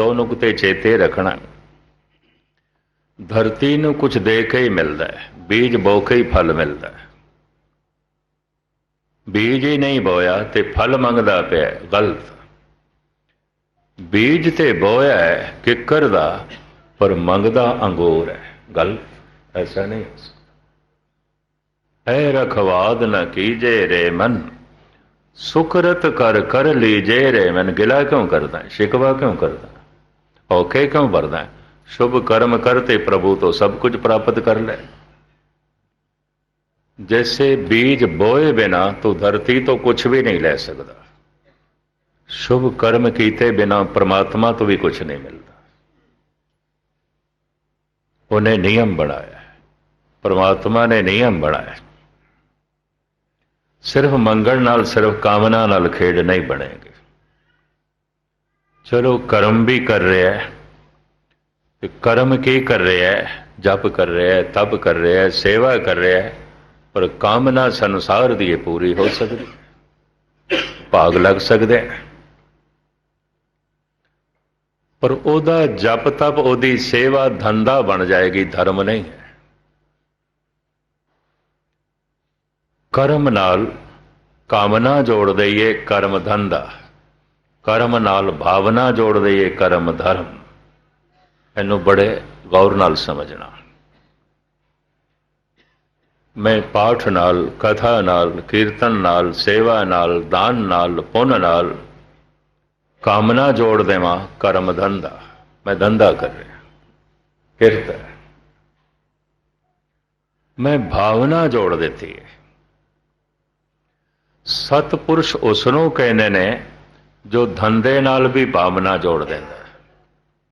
ਦੋ ਨੁਕਤੇ ਚੇਤੇ ਰੱਖਣਾ। ਧਰਤੀ ਨੂੰ ਕੁਝ ਦੇ ਕੇ ਹੀ ਮਿਲਦਾ ਹੈ, ਬੀਜ ਬੋ ਕੇ ਹੀ ਫਲ ਮਿਲਦਾ ਹੈ। ਬੀਜ ਹੀ ਨਹੀਂ ਬੋਇਆ ਤੇ ਫਲ ਮੰਗਦਾ ਪਿਆ ਗਲਤ। ਬੀਜ ਤੇ ਬੋਇਆ ਹੈ, ਕਿੱਕਰ ਦਾ, ਪਰ ਮੰਗਦਾ ਅੰਗੂਰ ਹੈ, ਗਲਤ। ਐਸਾ ਨਹੀਂ ਹੋ ਸਕਦਾ। ਐ ਰਖਵਾਦ ਨਾ ਕੀਜੇ ਰੇ ਮਨ, ਸੁਕਰਤ ਕਰ ਕਰ ਲੀਜੇ ਰੇ ਮਨ। ਗਿਲਾ ਕਿਉਂ ਕਰਦਾ ਸ਼ਿਕਵਾ ਕਿਉਂ ਕਰਦਾ ਔਖੇ ਕਿਉਂ ਵਰਦਾ ਹੈ? शुभ कर्म करते प्रभु तो सब कुछ प्राप्त कर ले जैसे बीज बोए बिना तो धरती तो कुछ भी नहीं ले सकता शुभ कर्म कीते बिना परमात्मा तो भी कुछ नहीं मिलता उन्हें नियम बनाया है परमात्मा ने नियम बनाया है। सिर्फ मंगल नाल सिर्फ कामना नाल खेड नहीं बनेंगे ਚਲੋ ਕਰਮ ਵੀ ਕਰ ਰਿਹਾ ਹੈ, ਤੇ ਕਰਮ ਕੀ ਕਰ ਰਿਹਾ ਹੈ? ਜਪ ਕਰ ਰਿਹਾ ਹੈ, ਤਪ ਕਰ ਰਿਹਾ ਹੈ, ਸੇਵਾ ਕਰ ਰਿਹਾ ਹੈ, ਪਰ ਕਾਮਨਾ ਸੰਸਾਰ ਦੀ ਪੂਰੀ ਹੋ ਸਕਦੀ ਭਾਗ ਲੱਗ ਸਕਦੇ ਪਰ ਉਹਦਾ ਜਪ ਤਪ, ਉਹਦੀ ਸੇਵਾ ਧੰਦਾ ਬਣ ਜਾਏਗੀ, ਧਰਮ ਨਹੀਂ। ਕਰਮ ਨਾਲ ਕਾਮਨਾ ਜੋੜ ਦਈਏ, ਕਰਮ ਧੰਦਾ। ਕਰਮ ਨਾਲ ਭਾਵਨਾ ਜੋੜ ਦਈਏ ਕਰਮ ਧਰਮ। ਇਹਨੂੰ ਬੜੇ ਗੌਰ ਨਾਲ ਸਮਝਣਾ। ਮੈਂ ਪਾਠ ਨਾਲ, ਕਥਾ ਨਾਲ, ਕੀਰਤਨ ਨਾਲ, ਸੇਵਾ ਨਾਲ, ਦਾਨ ਨਾਲ, ਪੁੰਨ ਨਾਲ ਕਾਮਨਾ ਜੋੜ ਦੇਵਾਂ ਕਰਮ ਧੰਦਾ। ਮੈਂ ਧੰਦਾ ਕਰ ਰਿਹਾ। ਕਿਰਤ ਮੈਂ ਭਾਵਨਾ ਜੋੜ ਦਿੱਤੀ ਹੈ। ਸਤਪੁਰਸ਼ ਉਸ ਨੂੰ ਕਹਿੰਦੇ ਨੇ ਜੋ ਧੰਦੇ ਨਾਲ ਵੀ ਭਾਵਨਾ ਜੋੜ ਦਿੰਦਾ।